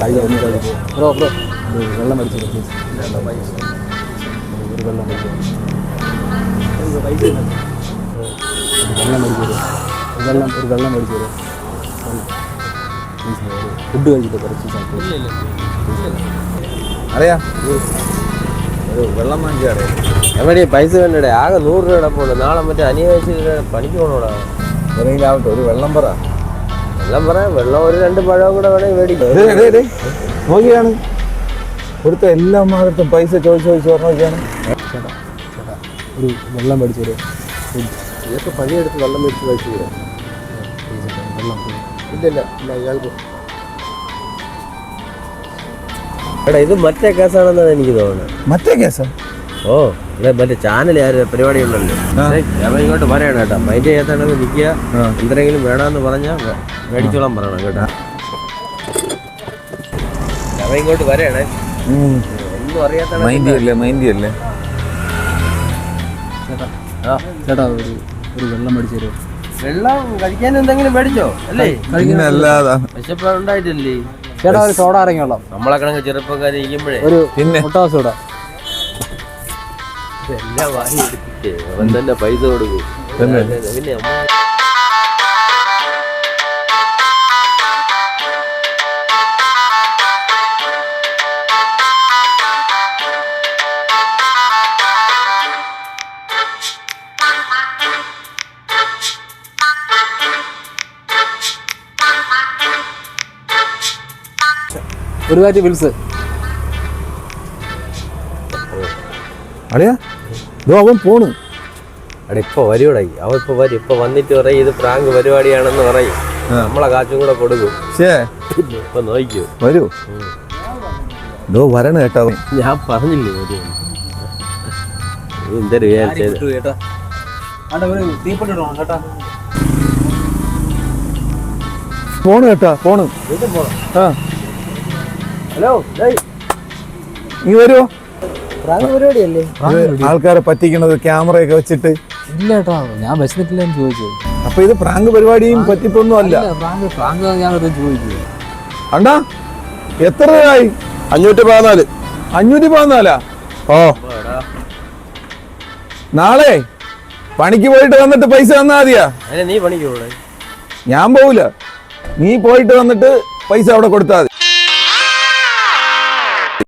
കൈ ഒന്ന് കളിക്കും ബ്രോ ബ്രോ ഒരു വെള്ളം മേടിച്ചു തരൂ, please. ഒരു വെള്ളം മേടിച്ചു തരൂ. ഒരു വെള്ളം മേടിച്ചു തരൂ. ഒരു വെള്ളം ഒരു വെള്ളം മേടിച്ചു തരൂ പ്ലീസ് ഫുഡ് കഴിച്ചിട്ട് കുറച്ച് സമയം അറിയാ? ഒരു വെള്ളം വാങ്ങിക്കാടെ. എവിടെ പൈസ വേണ്ടടേ? ആകെ നൂറ് രൂപ കിടപ്പുണ്ട് നാളെ മറ്റേ അനിയാഴ്ച പണിക്ക് പോകണോടാ എന്തെങ്കിലും ആവട്ടെ ഒരു വെള്ളം പറ. വെള്ളം പറയാം വെള്ളം ഒരു രണ്ട് പഴവും കൂടെ വേണമെങ്കിൽ മേടിക്കാം. നോക്കിയാണ്. ഇവിടുത്തെ എല്ലാ മാർക്കും പൈസ ചോദിച്ച് ചോദിച്ച് നോക്കിയാണ്. ചേട്ടാ ചേട്ടാ ഒരു വെള്ളം മേടിച്ചു തരും ഇതൊക്കെ പണിയെടുത്ത് വെള്ളം മേടിച്ച് പൈസ ചേട്ടാ വെള്ളം please. ഇല്ല ഇല്ല ഇല്ല ഇയാൾക്ക്. എടാ ഇത് മറ്റേ കേസാണെന്നാണ് എനിക്ക് തോന്നുന്നത്. മറ്റേ കേസാ? ഓ ഇവിടെ മറ്റേ ചാനൽ പരിപാടി ഉണ്ടല്ലോ ഞാൻ ഇങ്ങോട്ട് പറയണം കേട്ടോ. മൈൻഡ് ചെയ്യാത്തണെങ്കിൽ നിൽക്കുക. എന്തെങ്കിലും വേണമെന്ന് പറഞ്ഞാൽ മേടിച്ചോളാൻ പറയണം കേട്ടോ. ഞാൻ ഇങ്ങോട്ട് പറയണേ ഒന്നും അറിയാത്ത മൈൻഡ് മൈൻഡ് ചേട്ടാ ഒരു ഒരു വെള്ളം മേടിച്ചു വെള്ളം കഴിക്കാൻ എന്തെങ്കിലും മേടിച്ചോ അല്ലേ? പിന്നെ അല്ലാതാ വിശപ്പ് ഉണ്ടായിട്ടില്ലേ? ചേട്ടാ ഒരു സോഡ നമ്മളെ കണക്ക് ഇരിക്കുമ്പോഴേ ഒരു പിന്നെ? മുട്ട സോഡ. എല്ലാം വാങ്ങി എടുത്തിട്ട് അവൻ തന്നെ പൈസ കൊടുക്കും? പിന്നെ അമ്മ ഒരു പാറ്റ് വിൽസ് അറിയാ ഇതോ അവൻ പോണു. അവിടെ ഇപ്പൊ വരുവടായി അവ ഇപ്പൊ വരും. ഇപ്പൊ വന്നിട്ട് പറയും ഇത് പ്രാങ്ക് പരിപാടിയാണെന്ന് പറയും. നമ്മളെ കാച്ചും കൂടെ കൊടുക്കും. ഇപ്പൊ നോക്കൂ വരൂ. ഇതോ വരണ കേട്ടോ ഞാൻ പറഞ്ഞില്ലേ വരും എന്തൊരു വിചാരിച്ചത്? പോണു കേട്ടാ പോണു. ആ. ഹലോ നീ വരുമോ പരിപാടിയല്ലേ? ആൾക്കാരെ പറ്റിക്കണത് ക്യാമറയൊക്കെ വെച്ചിട്ട്. ഇല്ല കേട്ടോ ഞാൻ വിശന്നിട്ടില്ലെന്ന് ചോദിച്ചു അപ്പൊ ഇത് പ്രാങ്ക് പരിപാടിയും പറ്റിപ്പൊന്നും അല്ല ഫ്രാങ്ക് ഞാൻ വെറുതെ ചോദിച്ചു. അണ്ടാ എത്ര രൂപയായി? അഞ്ഞൂറ്റി പതിനാല്. അഞ്ഞൂറ്റി പതിനാലാ? ഓ. നാളെ പണിക്ക് പോയിട്ട് വന്നിട്ട് പൈസ തന്നാ മതിയാ? നീ പണിക്ക് ഞാൻ പോവില്ല നീ പോയിട്ട് വന്നിട്ട് പൈസ അവിടെ കൊടുത്താൽ മതി.